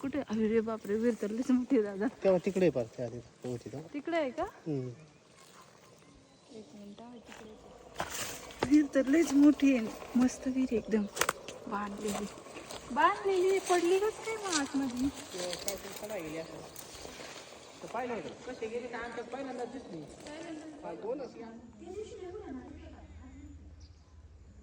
कुठे? अरे बापरे वीर तर लईच मोठी दादा. तेव्हा तिकडे पार त्या आधी होती तेव्हा तिकडे आहे का? हम्म. एक मिनिट तिकडे वीर तर लईच मोठी आहे. मस्त वीर आहे एकदम. बांधलेली. बांधलेली पडली कस काय मग आतमध्ये? पाहिलं. कसे गेले का आमच्यात पहिल्यांदा दिसली.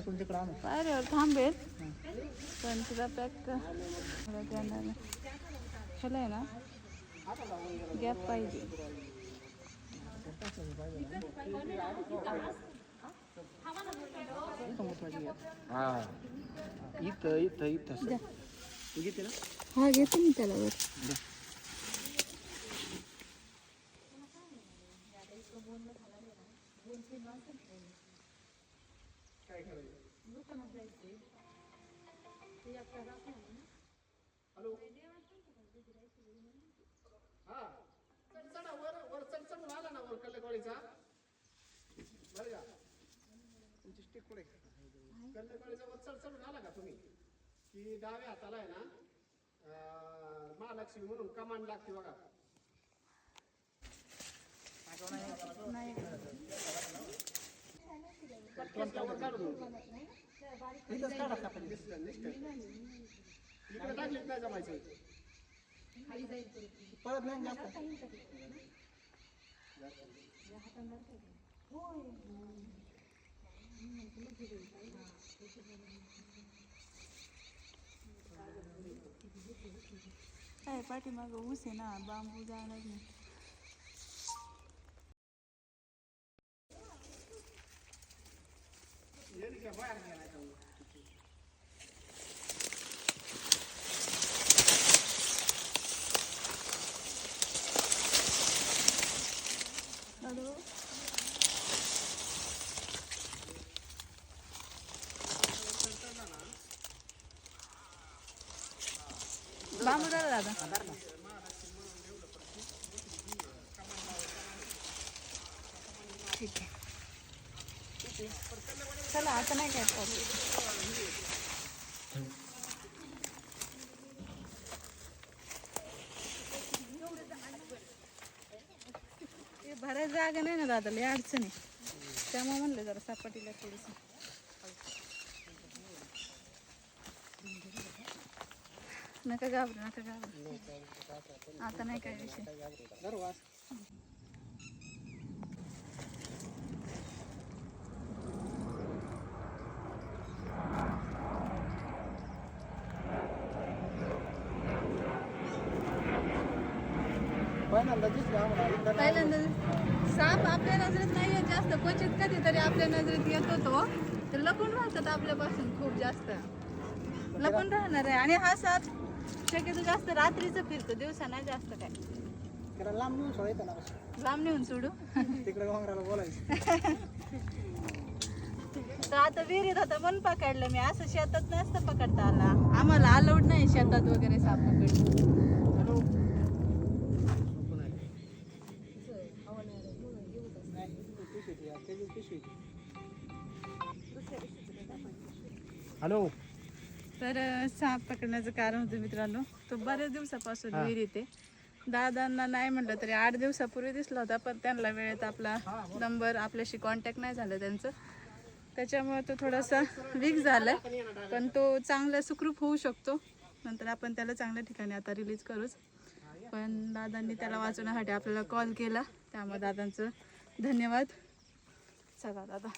इकडून तिकडं आणू. पायऱ्यावर थांबेल पण तुला पॅक ह्याला आहे ना गॅप पाहिजे. इथं. इथं इथं. घेते ना? हा घेते मी त्याला वर. हा चढ चढा वर वर चढ चढून आला ना वर कल्लेकवाडीचा बरं का तुमची स्टिक कुठे कल्लेकवाडीचा वर चढ चढून आला का तुम्ही की डाव्या हाताला आहे ना अं, महालक्ष्मी म्हणून कमांड लागते बघा नाही. वर इकडे टाकलीत नाही जमायचं नाही जास्त काय पाठीमागं ऊस आहे ना बांबू जाणार नाही. बांबू झाला दादा ठीक आहे चला आता नाही काय प्रॉब्लेम ते भरायला जागा नाही ना दादा लय अडचण आहे. त्यामुळे म्हणलं जरा सापाटीला थोडीशी नका घाबरू नका घाबरू. आता नाही काय विषय. पहिल्यांदा साप आपल्या नजरेत नाही येत जास्त क्वचित कधीतरी आपल्या नजरेत येत होतो. तर लपून राहतात आपल्यापासून खूप जास्त. लपून राहणार आहे. आणि हा साप शक्यतो जास्त रात्रीचं फिरतो दिवसा नाही जास्त काय. तिकडे लांब नेऊन सोडायचं ना लांब नेऊन सोडू. तिकडे घोंगराला बोलायचं. आता विहिरीत होता म्हणून पकडलं मी. असं शेतात नसतं पकडता आला. आम्हाला अलाउड नाही शेतात वगैरे साप पकड. नाही हॅलो. तर साप पकडण्याचं कारण होतं मित्रांनो. तो बऱ्याच दिवसापासून हा. विहिरीत आहे दादांना नाही म्हटलं तरी आठ दिवसापूर्वी दिसला होता पण त्यांना वेळेत आपला नंबर आपल्याशी कॉन्टॅक्ट नाही झालं त्यांचं. त्याच्यामुळे तो थोडासा वीक झालाय. पण तो चांगला सुखरूप होऊ शकतो. नंतर आपण त्याला चांगल्या ठिकाणी आता रिलीज करूच. पण दादांनी त्याला वाचवण्यासाठी आपल्याला कॉल केला. त्यामुळे दादांचं धन्यवाद. चला दादा.